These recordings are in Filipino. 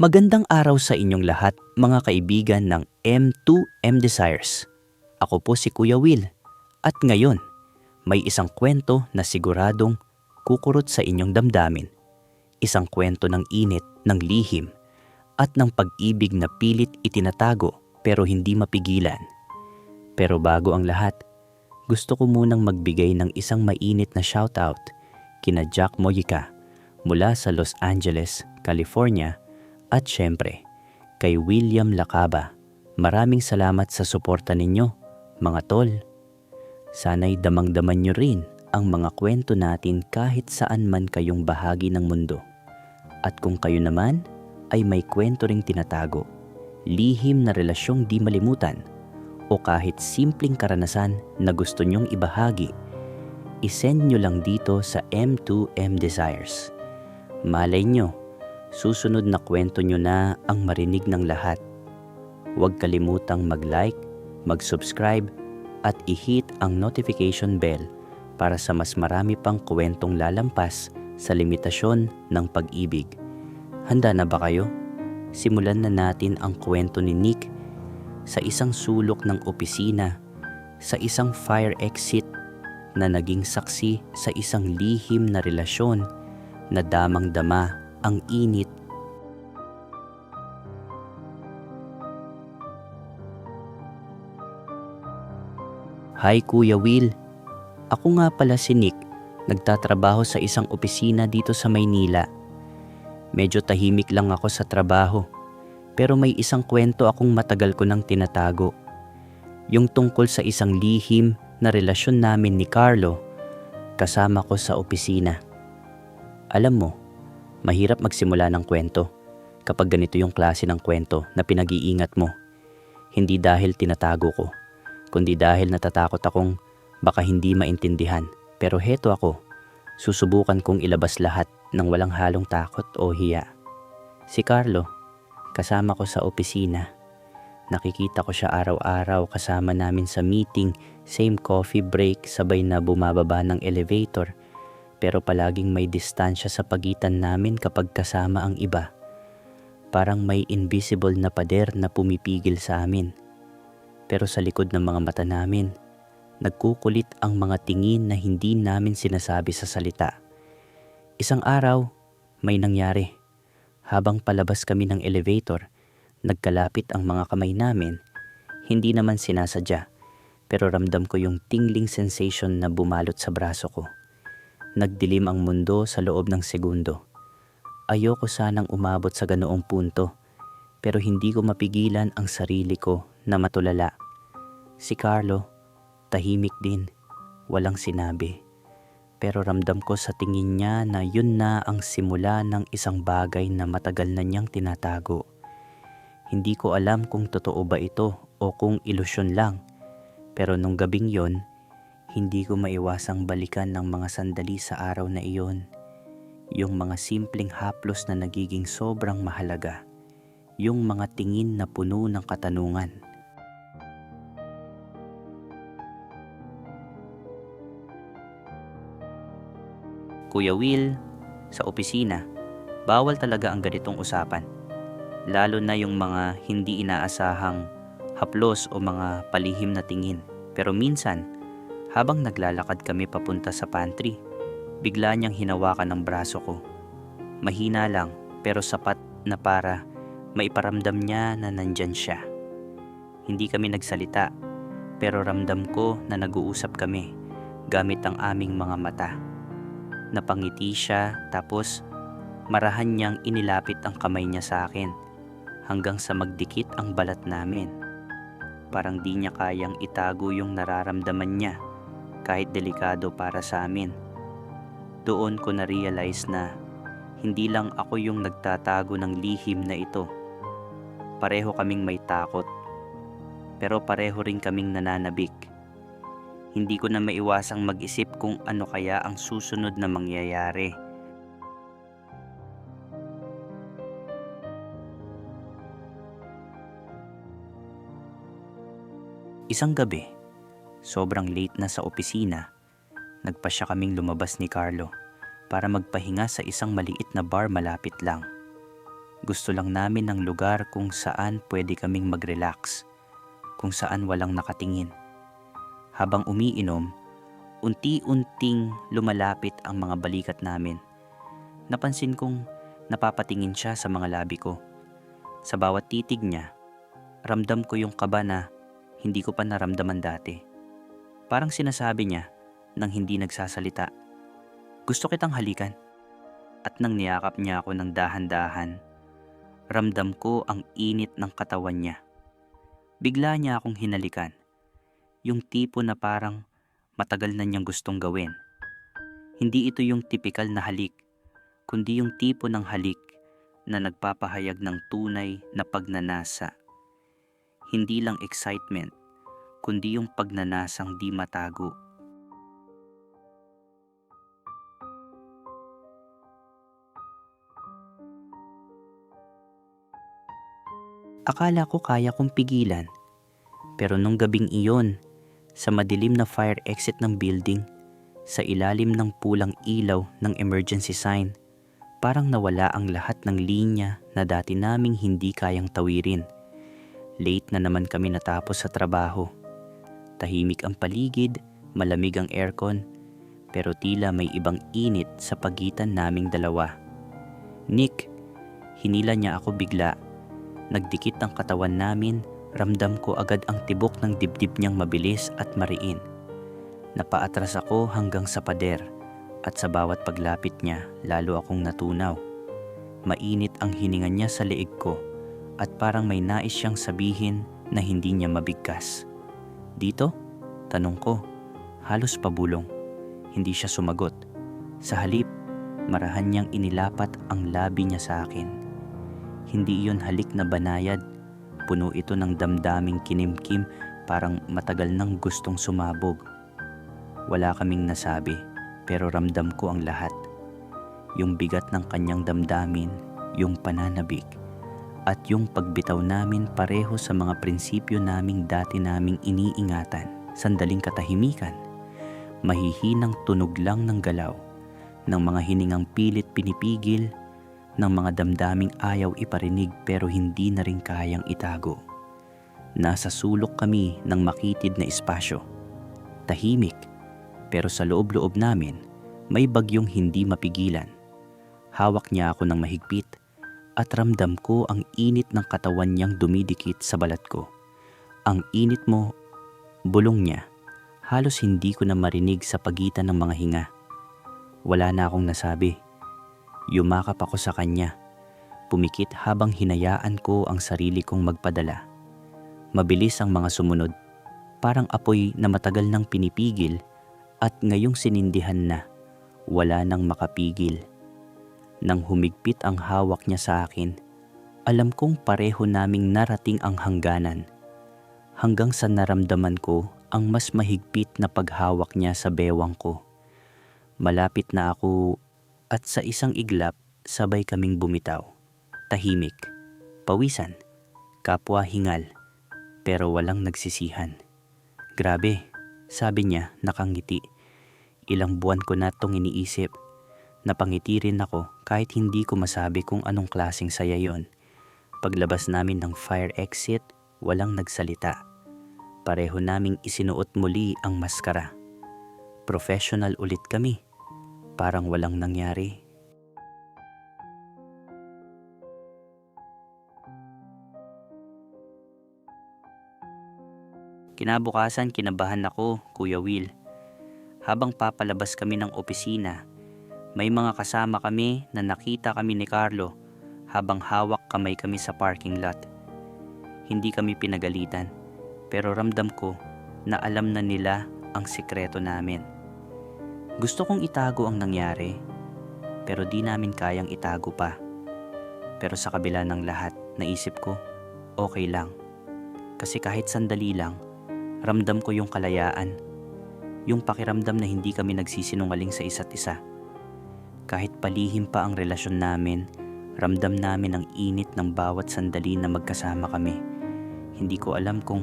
Magandang araw sa inyong lahat, mga kaibigan ng M2M Desires. Ako po si Kuya Will at ngayon may isang kwento na siguradong kukurot sa inyong damdamin. Isang kwento ng init, ng lihim at ng pag-ibig na pilit itinatago pero hindi mapigilan. Pero bago ang lahat, gusto ko munang magbigay ng isang mainit na shoutout kina Jack Mojica mula sa Los Angeles, California at syempre, kay William Lacaba. Maraming salamat sa suporta ninyo, mga tol. Sana'y damang-daman nyo rin ang mga kwento natin kahit saan man kayong bahagi ng mundo. At kung kayo naman ay may kwento ring tinatago, lihim na relasyong di malimutan, o kahit simpleng karanasan na gusto nyong ibahagi, isend nyo lang dito sa M2M Desires. Malay nyo, susunod na kwento nyo na ang marinig ng lahat. Huwag kalimutang mag-like, mag-subscribe, at i-hit ang notification bell para sa mas marami pang kwentong lalampas sa limitasyon ng pag-ibig. Handa na ba kayo? Simulan na natin ang kwento ni Nick sa isang sulok ng opisina, sa isang fire exit na naging saksi sa isang lihim na relasyon na damang-dama ang init Hi Kuya Will, ako nga pala si Nick, nagtatrabaho sa isang opisina dito sa Maynila. Medyo tahimik lang ako sa trabaho, pero may isang kwento akong matagal ko nang tinatago. Yung tungkol sa isang lihim na relasyon namin ni Carlo kasama ko sa opisina. Alam mo, mahirap magsimula ng kwento kapag ganito yung klase ng kwento na pinag-iingat mo. Hindi dahil tinatago ko, kundi dahil natatakot akong baka hindi maintindihan. Pero heto ako, susubukan kong ilabas lahat ng walang halong takot o hiya. Si Carlo, kasama ko sa opisina. Nakikita ko siya araw-araw kasama namin sa meeting, same coffee break, sabay na bumababa ng elevator. Pero palaging may distansya sa pagitan namin kapag kasama ang iba. Parang may invisible na pader na pumipigil sa amin. Pero sa likod ng mga mata namin, nagkukulit ang mga tingin na hindi namin sinasabi sa salita. Isang araw, may nangyari. Habang palabas kami ng elevator, nagkalapit ang mga kamay namin. Hindi naman sinasadya, pero ramdam ko yung tingling sensation na bumalot sa braso ko. Nagdilim ang mundo sa loob ng segundo. Ayoko sanang umabot sa ganoong punto, pero hindi ko mapigilan ang sarili ko na matulala. Si Carlo, tahimik din, walang sinabi. Pero ramdam ko sa tingin niya na yun na ang simula ng isang bagay na matagal na niyang tinatago. Hindi ko alam kung totoo ba ito o kung ilusyon lang. Pero nung gabing yon, hindi ko maiwasang balikan ng mga sandali sa araw na iyon. Yung mga simpleng haplos na nagiging sobrang mahalaga. Yung mga tingin na puno ng katanungan. Kuya Will, sa opisina, bawal talaga ang ganitong usapan. Lalo na yung mga hindi inaasahang haplos o mga palihim na tingin. Pero minsan, habang naglalakad kami papunta sa pantry, bigla niyang hinawakan ng braso ko. Mahina lang pero sapat na para maiparamdam niya na nandyan siya. Hindi kami nagsalita pero ramdam ko na nag-uusap kami gamit ang aming mga mata. Napangiti siya tapos marahan niyang inilapit ang kamay niya sa akin hanggang sa magdikit ang balat namin. Parang di niya kayang itago yung nararamdaman niya kahit delikado para sa amin. Doon ko na-realize na hindi lang ako yung nagtatago ng lihim na ito. Pareho kaming may takot. Pero pareho rin kaming nananabik. Hindi ko na maiwasang mag-isip kung ano kaya ang susunod na mangyayari. Isang gabi, sobrang late na sa opisina, nagpasya kaming lumabas ni Carlo para magpahinga sa isang maliit na bar malapit lang. Gusto lang namin ng lugar kung saan pwede kaming mag-relax, kung saan walang nakatingin. Habang umiinom, unti-unting lumalapit ang mga balikat namin. Napansin kong napapatingin siya sa mga labi ko. Sa bawat titig niya, ramdam ko yung kaba na hindi ko pa naramdaman dati. Parang sinasabi niya nang hindi nagsasalita. Gusto kitang halikan. At nang niyakap niya ako ng dahan-dahan, ramdam ko ang init ng katawan niya. Bigla niya akong hinalikan. Yung tipo na parang matagal na niyang gustong gawin. Hindi ito yung tipikal na halik, kundi yung tipo ng halik na nagpapahayag ng tunay na pagnanasa. Hindi lang excitement, kundi yung pagnanasang di matago. Akala ko kaya kong pigilan. Pero nung gabing iyon, sa madilim na fire exit ng building, sa ilalim ng pulang ilaw ng emergency sign, parang nawala ang lahat ng linya na dati naming hindi kayang tawirin. Late na naman kami natapos sa trabaho. Tahimik ang paligid, malamig ang aircon, pero tila may ibang init sa pagitan naming dalawa. Nick, hinila niya ako bigla Nagdikit ang katawan namin, ramdam ko agad ang tibok ng dibdib niyang mabilis at mariin. Napaatras ako hanggang sa pader at sa bawat paglapit niya lalo akong natunaw. Mainit ang hininga niya sa leeg ko at parang may nais siyang sabihin na hindi niya mabigkas. Dito? Tanong ko. Halos pabulong. Hindi siya sumagot. Sa halip, marahan niyang inilapat ang labi niya sa akin. Hindi iyon halik na banayad. Puno ito ng damdaming kinimkim parang matagal nang gustong sumabog. Wala kaming nasabi pero ramdam ko ang lahat. Yung bigat ng kanyang damdamin, yung pananabik, at yung pagbitaw namin pareho sa mga prinsipyo naming dati naming iniingatan. Sandaling katahimikan, mahihinang tunog lang ng galaw, ng mga hiningang pilit pinipigil ng mga damdaming ayaw iparinig pero hindi na rin kayang itago. Nasa sulok kami ng makitid na espasyo. Tahimik, pero sa loob-loob namin, may bagyong hindi mapigilan. Hawak niya ako ng mahigpit at ramdam ko ang init ng katawan niyang dumidikit sa balat ko. Ang init mo, bulong niya, halos hindi ko na marinig sa pagitan ng mga hinga. Wala na akong nasabi Yumakap ako sa kanya. Pumikit habang hinayaan ko ang sarili kong magpadala. Mabilis ang mga sumunod. Parang apoy na matagal nang pinipigil at ngayong sinindihan na, wala nang makapigil. Nang humigpit ang hawak niya sa akin, alam kong pareho naming narating ang hangganan. Hanggang sa naramdaman ko ang mas mahigpit na paghawak niya sa bewang ko. Malapit na ako at sa isang iglap sabay kaming bumitaw. Tahimik, pawisan, kapwa hingal, pero walang nagsisihan. Grabe, sabi niya nakangiti. Ilang buwan ko na itong iniisip. Napangiti rin ako kahit hindi ko masabi kung anong klaseng saya yon. Paglabas namin ng fire exit, walang nagsalita. Pareho naming isinuot muli ang maskara. Professional ulit kami parang walang nangyari. Kinabukasan kinabahan ako, Kuya Will. Habang papalabas kami ng opisina, may mga kasama kami na nakita kami ni Carlo habang hawak kamay kami sa parking lot. Hindi kami pinagalitan, pero ramdam ko na alam na nila ang sikreto namin. Gusto kong itago ang nangyari, pero di namin kayang itago pa. Pero sa kabila ng lahat, naisip ko, okay lang. Kasi kahit sandali lang, ramdam ko yung kalayaan. Yung pakiramdam na hindi kami nagsisinungaling sa isa't isa. Kahit palihim pa ang relasyon namin, ramdam namin ang init ng bawat sandali na magkasama kami. Hindi ko alam kung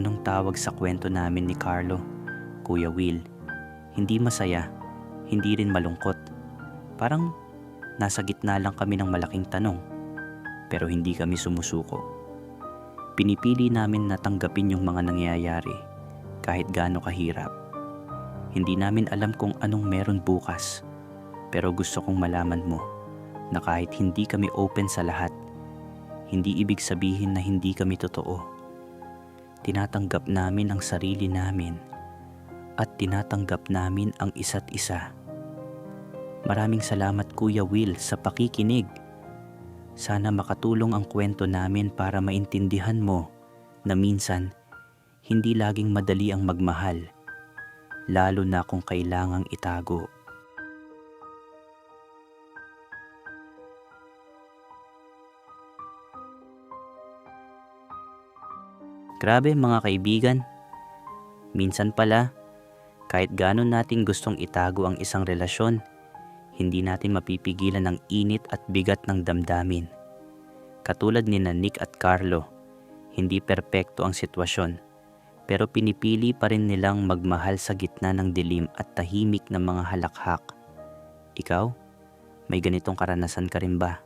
anong tawag sa kwento namin ni Carlo, Kuya Will. Hindi masaya, hindi rin malungkot. Parang nasa gitna lang kami ng malaking tanong. Pero hindi kami sumusuko. Pinipili namin na tanggapin yung mga nangyayari kahit gaano kahirap. Hindi namin alam kung anong meron bukas. Pero gusto kong malaman mo na kahit hindi kami open sa lahat, hindi ibig sabihin na hindi kami totoo. Tinatanggap namin ang sarili namin at tinatanggap namin ang isa't isa. Maraming salamat Kuya Will sa pakikinig. Sana makatulong ang kwento namin para maintindihan mo na minsan hindi laging madali ang magmahal, lalo na kung kailangang itago. Grabe mga kaibigan. Minsan pala, kahit ganon natin gustong itago ang isang relasyon, hindi natin mapipigilan ang init at bigat ng damdamin. Katulad ni Nick at Carlo, hindi perpekto ang sitwasyon, pero pinipili pa rin nilang magmahal sa gitna ng dilim at tahimik na mga halakhak. Ikaw, may ganitong karanasan ka rin ba?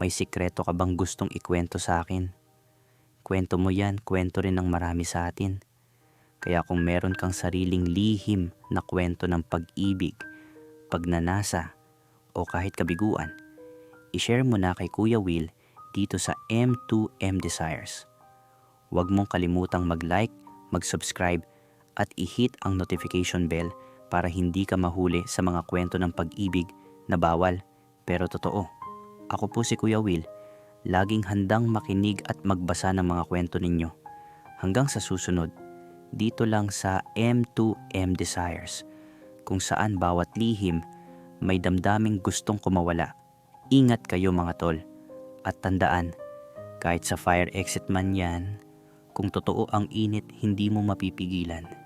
May sikreto ka bang gustong ikwento sa akin? Kwento mo yan, kwento rin ng marami sa atin. Kaya kung meron kang sariling lihim na kwento ng pag-ibig, pagnanasa, o kahit kabiguan, ishare mo na kay Kuya Will dito sa M2M Desires. Huwag mong kalimutang mag-like, mag-subscribe, at i-hit ang notification bell para hindi ka mahuli sa mga kwento ng pag-ibig na bawal pero totoo. Ako po si Kuya Will, laging handang makinig at magbasa ng mga kwento ninyo. Hanggang sa susunod, dito lang sa M2M Desires, kung saan bawat lihim may damdaming gustong kumawala. Ingat kayo mga tol, at tandaan, kahit sa fire exit man yan, kung totoo ang init hindi mo mapipigilan.